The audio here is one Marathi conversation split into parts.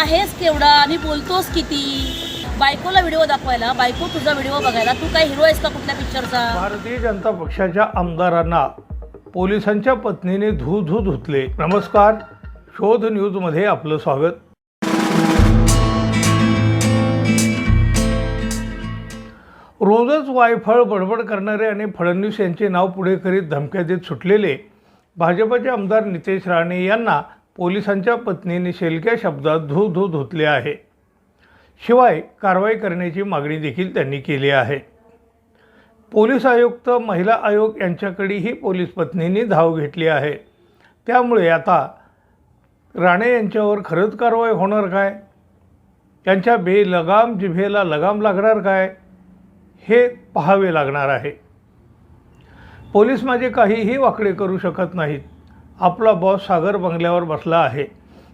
आहेस केवढा? आणि बोलतोस किती? बायकोला व्हिडिओ दाखवायला. बायको तुझा व्हिडिओ बघायला. तू काय हिरो आहेस का कुठल्या पिक्चरचा भारतीय जनता पक्षाच्या आमदारांना पोलिसांच्या पत्नीने धू धू धुतले. नमस्कार. शोध न्यूजमध्ये आपलं स्वागत. रोजच वायफळ बडबड करणारे आणि फडणवीस यांचे नाव पुढे करीत धमक्या देत सुटलेले भाजपचे आमदार नितेश राणे यांना पोलिसांच्या पत्नीने शेलक्या शब्दात धू धू धुतले आहे. शिवाय कारवाई करण्याची मागणी देखील त्यांनी केली आहे. पोलीस आयुक्त महिला आयोग यांच्याकडेही पोलीस पत्नींनी धाव घेतली आहे. त्यामुळे आता राणे यांच्यावर खरंच कारवाई होणार काय? त्यांच्या बेलगाम जिभेला लगाम लागणार काय? हे पाहावे लागणार आहे. पोलीस माझे काहीही वाकडे करू शकत नाहीत. आपला बॉस सागर बंगल्यावर बसला आहे.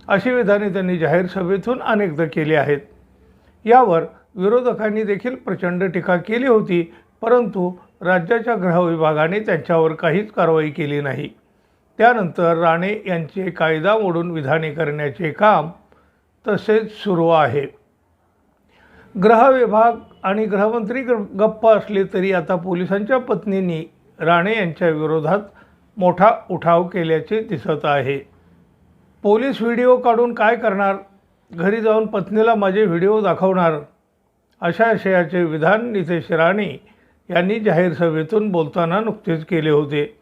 अशी विधाने त्यांनी जाहीर सभेतून अनेकदा केली आहेत. यावर विरोधकांनी देखील प्रचंड टीका केली होती परंतु राज्याच्या गृह विभागाने त्यांच्यावर काहीच कारवाई केली नाही. त्यानंतर राणे यांचे कायदा मोडून विधाने करण्याचे काम तसेच सुरू आहे. गृह विभाग आणि गृहमंत्री ग- गप्प असले तरी आता पोलिसांच्या पत्नींनी राणे यांच्या विरोधात मोठा उठाव केल्याचे दिसत आहे. पोलीस व्हिडिओ काढून काय करणार? घरी जाऊन पत्नीला माझे व्हिडिओ दाखवणार? अशा आशयाचे विधान नितेश राणे यांनी जाहीर सभेतून बोलताना नुकतेच केले होते.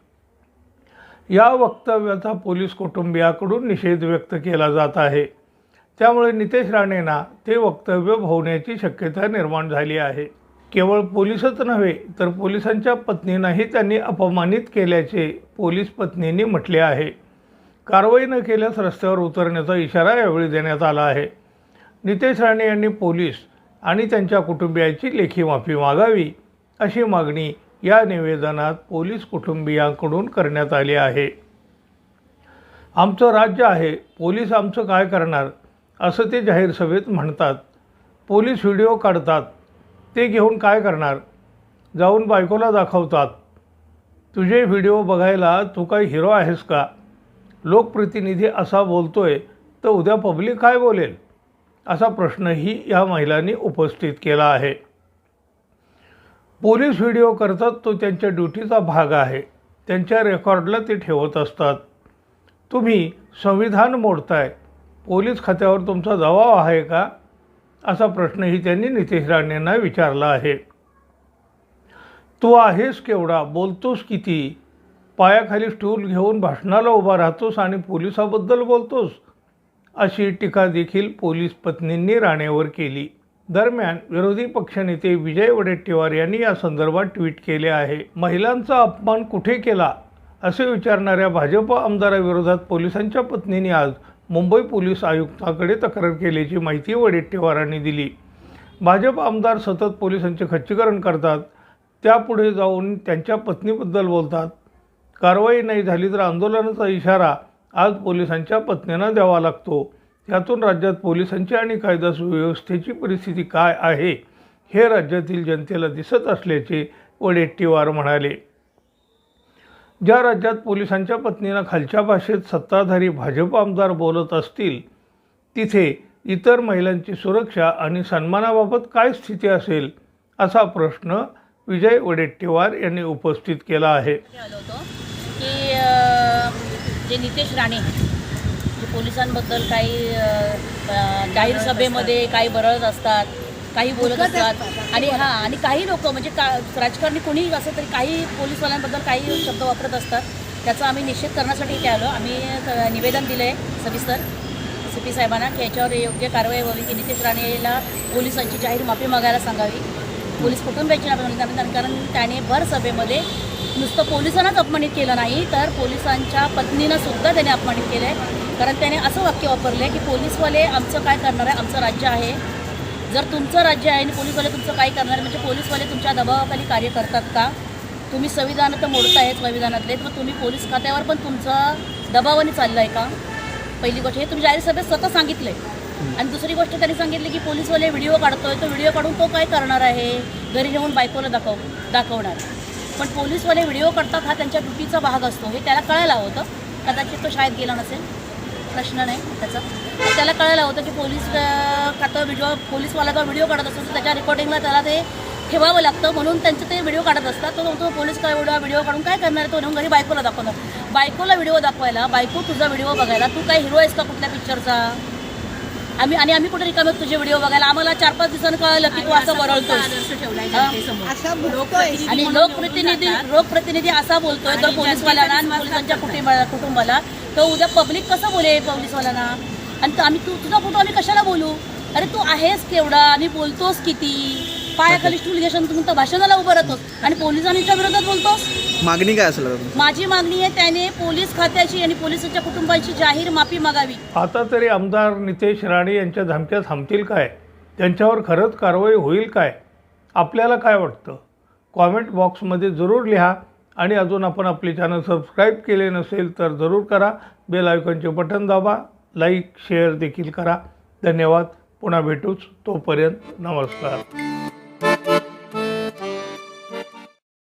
या वक्तव्याचा पोलीस कुटुंबियाकडून निषेध व्यक्त केला जात आहे. त्यामुळे नितेश राणेंना ते वक्तव्य होण्याची शक्यता निर्माण झाली आहे. केवळ पोलीसच नव्हे तर पोलिसांच्या पत्नींनाही त्यांनी अपमानित केल्याचे पोलीस पत्नींनी म्हटले आहे. कारवाई न केल्यास रस्त्यावर उतरण्याचा इशारा यावेळी देण्यात आला आहे. नितेश राणे यांनी पोलीस आणि त्यांच्या कुटुंबियाची लेखी माफी मागावी अशी मागणी या निवेदनात पोलीस कुटुंबियांकडून करण्यात आली आहे. आमचं राज्य आहे पोलीस आमचं काय करणार असं ते जाहीर सभेत म्हणतात. पोलीस व्हिडिओ काढतात ते घेऊन काय करणार? जाऊन बायकोला दाखवतात तुझे व्हिडिओ बघायला तू काही हिरो आहेस का? लोकप्रतिनिधी असा बोलतोय तर उद्या पब्लिक काय बोलेल? असा प्रश्नही या महिलांनी उपस्थित केला आहे. पोलीस व्हिडिओ करतात तो त्यांच्या ड्युटीचा भाग आहे. त्यांच्या रेकॉर्डला ते ठेवत असतात. तुम्ही संविधान मोडताय. पोलीस खात्यावर तुमचा दबाव आहे का? असा प्रश्नही त्यांनी नितेश राणेंना विचारला आहे. तू आहेस केवढा? बोलतोस किती? पायाखाली स्टूल घेऊन भाषणाला उभा राहतोस आणि पोलिसाबद्दल बोलतोस? अशी टीका देखील पोलीस पत्नींनी राणेवर केली. दरम्यान विरोधी पक्षनेते विजय वडेट्टीवार यांनी या संदर्भात ट्विट केले आहे. महिलांचा अपमान कुठे केला? असे विचारणाऱ्या भाजप आमदाराविरोधात पोलिसांच्या पत्नीने आज मुंबई पोलीस आयुक्ताकडे तक्रार केल्याची माहिती वडेट्टीवारांनी दिली. भाजप आमदार सतत पोलिसांचे खच्चीकरण करतात त्यापुढे जाऊन त्यांच्या पत्नीबद्दल बोलतात. कारवाई नाही झाली तर आंदोलनाचा इशारा आज पोलिसांच्या पत्नींना द्यावा लागतो. त्यातून राज्यात पोलिसांची आणि कायदा सुव्यवस्थेची परिस्थिती काय आहे हे राज्यातील जनतेला दिसत असल्याचे वडेट्टीवार म्हणाले. ज्या राज्यात पोलिसांच्या पत्नीला खालच्या भाषेत सत्ताधारी भाजप आमदार बोलत असतील तिथे इतर महिलांची सुरक्षा आणि सन्मानाबाबत काय स्थिती असेल असा प्रश्न विजय वडेट्टीवार यांनी उपस्थित केला आहे. हे आलो होतो की अं, जे नितेश राणे जे पोलिसांबद्दल काही अं, जाहीर सभेमध्ये काही बरळत असतात काही बोलत असतात. आणि हां आणि काही लोक म्हणजे का राजकारणी कोणी असं तरी काही पोलीसवाल्यांबद्दल काही शब्द वापरत असतात त्याचा आम्ही निषेध करण्यासाठी इथे आलो. आम्ही क- निवेदन दिलं आहे सविस्तर सी पी साहेबांना की याच्यावर योग्य कारवाई व्हावी की नितेश राणेला पोलिसांची जाहीर माफी मागायला सांगावी. पोलीस कुटुंबियाची माफी मागायला कारण त्याने भर सभेमध्ये नुसतं पोलिसांनाच अपमानित केलं नाही तर पोलिसांच्या पत्नीनं सुद्धा त्याने अपमानित केलं आहे. कारण त्याने असं वाक्य वापरलं आहे की पोलीसवाले आमचं काय करणार आहे? आमचं राज्य आहे. जर तुमचं राज्य आहे आणि पोलीसवाले तुमचं काय करणार आहे, म्हणजे पोलीसवाले तुमच्या दबावाखाली कार्य करतात का? तुम्ही संविधान तर मोडतायच संविधानातले तर तुम्ही पोलीस खात्यावर पण तुमचा दबावाने चाललं आहे का? पहिली गोष्ट हे तुम्ही जाहीर सभेत स्वतः सांगितलं आहे आणि दुसरी गोष्ट त्यांनी सांगितली की पोलीसवाले व्हिडिओ काढतोय तो व्हिडिओ काढून तो काय करणार आहे? घरी नेऊन बायकोला दाखव दाखवणार. पण पोलीसवाले व्हिडिओ काढतात हा त्यांच्या ड्युटीचा भाग असतो. हे त्याला कळायला होतं. कदाचित तो शाळेत गेला नसेल. प्रश्न नाही त्याचा. त्याला कळायला होतं की पोलीस का तो व्हिडिओ पोलीसवाला जर व्हिडिओ काढत असतो त्याच्या रेकॉर्डिंगला त्याला ते ठेवावं लागतं. म्हणून त्यांचे ते व्हिडिओ काढत असतात. तो तो पोलीस काय व्हिडिओ व्हिडिओ काढून काय करणार आहे? तो नेऊन घरी बायकोला दाखवणार. बायकोला व्हिडिओ दाखवायला बायको तुझा व्हिडिओ बघायला. तू काय हिरो आहेस का कुठल्या पिक्चरचा आम्ही आणि आम्ही कुठे रिकामे तुझे व्हिडिओ बघायला? आम्हाला चार पाच दिवसांनी कळलं की तू असं बोलतोय आणि लोकप्रतिनिधी लोकप्रतिनिधी असा बोलतोय तर पोलीसवाल्यांना आणि पोलिसांच्या कुटुंबा कुटुंबाला तर उद्या पब्लिक कसं बोले पोलीसवाल्यांना आणि तो- आम्ही तू तुझा फोटो आम्ही कशाला बोलू? अरे तू आहेस केवढा? आणि बोलतोस किती? पायाखाली स्टूल घेशान तुम्ही तर भाषणाला उभं राहतोस. आणि पोलिसांच्या विरोधात बोलतोस? मागणी काय असेल आता तुमची? माझी मागणी आहे त्याने पोलीस खात्याची आणि पोलिसांच्या कुटुंबाची जाहीर माफी मागावी. आता तरी आमदार नितेश राणे यांच्या धमक्या थांबतील काय? त्यांच्यावर खरंच कारवाई होईल काय? आपल्याला काय वाटतं? कॉमेंट बॉक्समध्ये जरूर लिहा आणि अजून आपण आपले चॅनल सबस्क्राईब केले नसेल तर जरूर करा. बेल आयकॉनचे बटन दाबा. लाईक शेअर देखील करा. धन्यवाद. पुन्हा भेटूच. तोपर्यंत नमस्कार.